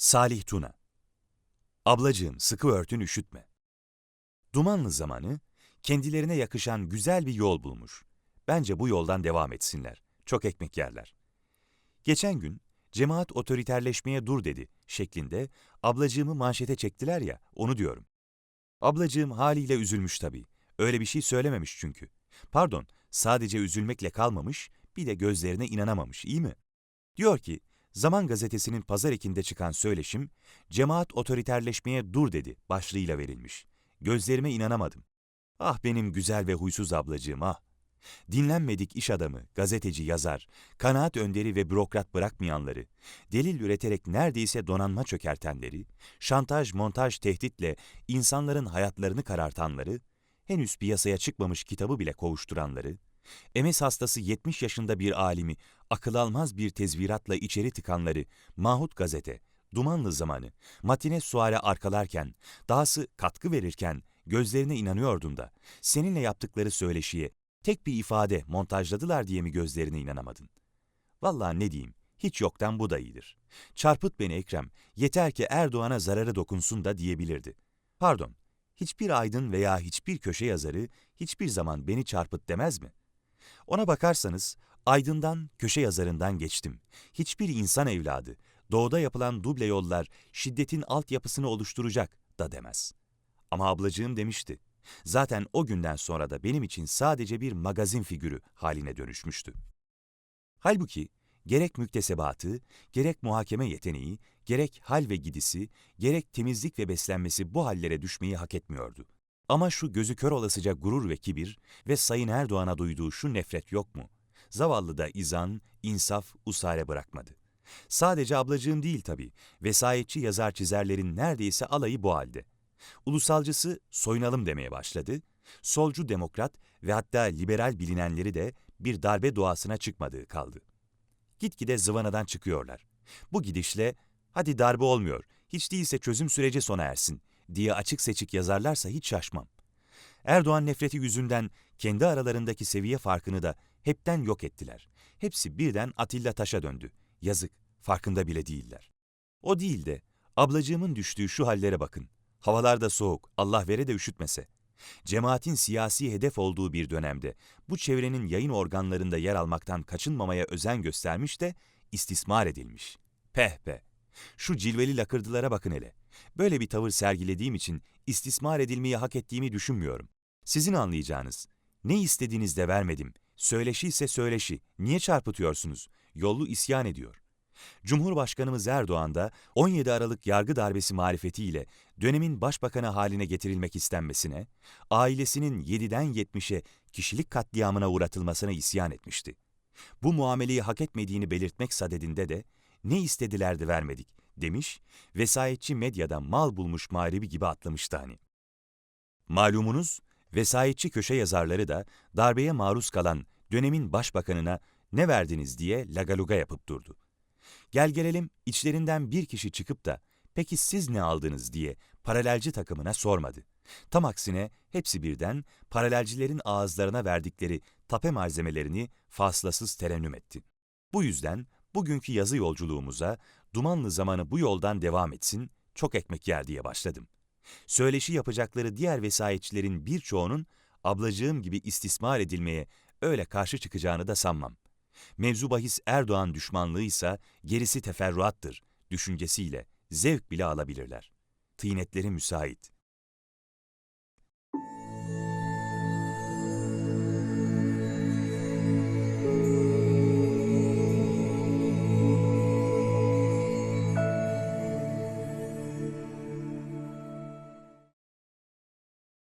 Salih Tuna Ablacığım sıkı örtün üşütme. Dumanlı zamanı kendilerine yakışan güzel bir yol bulmuş. Bence bu yoldan devam etsinler. Çok ekmek yerler. Geçen gün cemaat otoriterleşmeye dur dedi şeklinde ablacığımı manşete çektiler ya onu diyorum. Ablacığım haliyle üzülmüş tabii. Öyle bir şey söylememiş çünkü. Pardon, sadece üzülmekle kalmamış, bir de gözlerine inanamamış, iyi mi? Diyor ki, Zaman gazetesinin pazar ekinde çıkan söyleşim, cemaat otoriterleşmeye dur dedi başlığıyla verilmiş. Gözlerime inanamadım. Ah benim güzel ve huysuz ablacığım ah. Dinlenmedik iş adamı, gazeteci, yazar, kanaat önderi ve bürokrat bırakmayanları, delil üreterek neredeyse donanma çökertenleri, şantaj, montaj, tehditle insanların hayatlarını karartanları, henüz piyasaya çıkmamış kitabı bile kovuşturanları, MS hastası 70 yaşında bir alimi akıl almaz bir tezviratla içeri tıkanları Mahut Gazete, Dumanlı Zamanı, Matine Suare arkalarken, dahası katkı verirken gözlerine inanıyordun da, seninle yaptıkları söyleşiye tek bir ifade montajladılar diye mi gözlerine inanamadın? Vallahi ne diyeyim, hiç yoktan bu da iyidir. Çarpıt beni Ekrem, yeter ki Erdoğan'a zararı dokunsun da diyebilirdi. Pardon, hiçbir aydın veya hiçbir köşe yazarı hiçbir zaman beni çarpıt demez mi? Ona bakarsanız aydından, köşe yazarından geçtim. Hiçbir insan evladı, doğuda yapılan duble yollar şiddetin altyapısını oluşturacak da demez. Ama ablacığım demişti. Zaten o günden sonra da benim için sadece bir magazin figürü haline dönüşmüştü. Halbuki gerek müktesebatı, gerek muhakeme yeteneği, gerek hal ve gidisi, gerek temizlik ve beslenmesi bu hallere düşmeyi hak etmiyordu. Ama şu gözü kör olasıca gurur ve kibir ve Sayın Erdoğan'a duyduğu şu nefret yok mu? Zavallı da izan, insaf, usare bırakmadı. Sadece ablacığım değil tabii, vesayetçi yazar çizerlerin neredeyse alayı bu halde. Ulusalcısı soyunalım demeye başladı, solcu demokrat ve hatta liberal bilinenleri de bir darbe doğasına çıkmadığı kaldı. Gitgide zıvanadan çıkıyorlar. Bu gidişle, hadi darbe olmuyor, hiç değilse çözüm süreci sona ersin diye açık seçik yazarlarsa hiç şaşmam. Erdoğan nefreti yüzünden kendi aralarındaki seviye farkını da hepten yok ettiler. Hepsi birden Atilla Taş'a döndü. Yazık, farkında bile değiller. O değil de ablacığımın düştüğü şu hallere bakın. Havalarda soğuk, Allah vere de üşütmese. Cemaatin siyasi hedef olduğu bir dönemde bu çevrenin yayın organlarında yer almaktan kaçınmamaya özen göstermiş de istismar edilmiş. Peh be! Şu cilveli lakırdılara bakın hele. Böyle bir tavır sergilediğim için istismar edilmeyi hak ettiğimi düşünmüyorum. Sizin anlayacağınız. Ne istediğinizde vermedim. Söyleşi ise söyleşi. Niye çarpıtıyorsunuz? Yollu isyan ediyor. Cumhurbaşkanımız Erdoğan da 17 Aralık yargı darbesi marifetiyle dönemin başbakanı haline getirilmek istenmesine, ailesinin 7'den 70'e kişilik katliamına uğratılmasına isyan etmişti. Bu muameleyi hak etmediğini belirtmek sadedinde de ne istedilerdi vermedik demiş, vesayetçi medyada mal bulmuş mağribi gibi atlamıştı hani. Malumunuz, vesayetçi köşe yazarları da darbeye maruz kalan dönemin başbakanına ne verdiniz diye lagaluga yapıp durdu. Gel gelelim içlerinden bir kişi çıkıp da peki siz ne aldınız diye paralelci takımına sormadı. Tam aksine hepsi birden paralelcilerin ağızlarına verdikleri tape malzemelerini faslasız terennüm etti. Bu yüzden bugünkü yazı yolculuğumuza dumanlı zamanı bu yoldan devam etsin, çok ekmek yer diye başladım. Söyleşi yapacakları diğer vesayetçilerin birçoğunun ablacığım gibi istismar edilmeye öyle karşı çıkacağını da sanmam. Mevzu bahis Erdoğan düşmanlığıysa gerisi teferruattır düşüncesiyle zevk bile alabilirler. Tıynetleri müsait.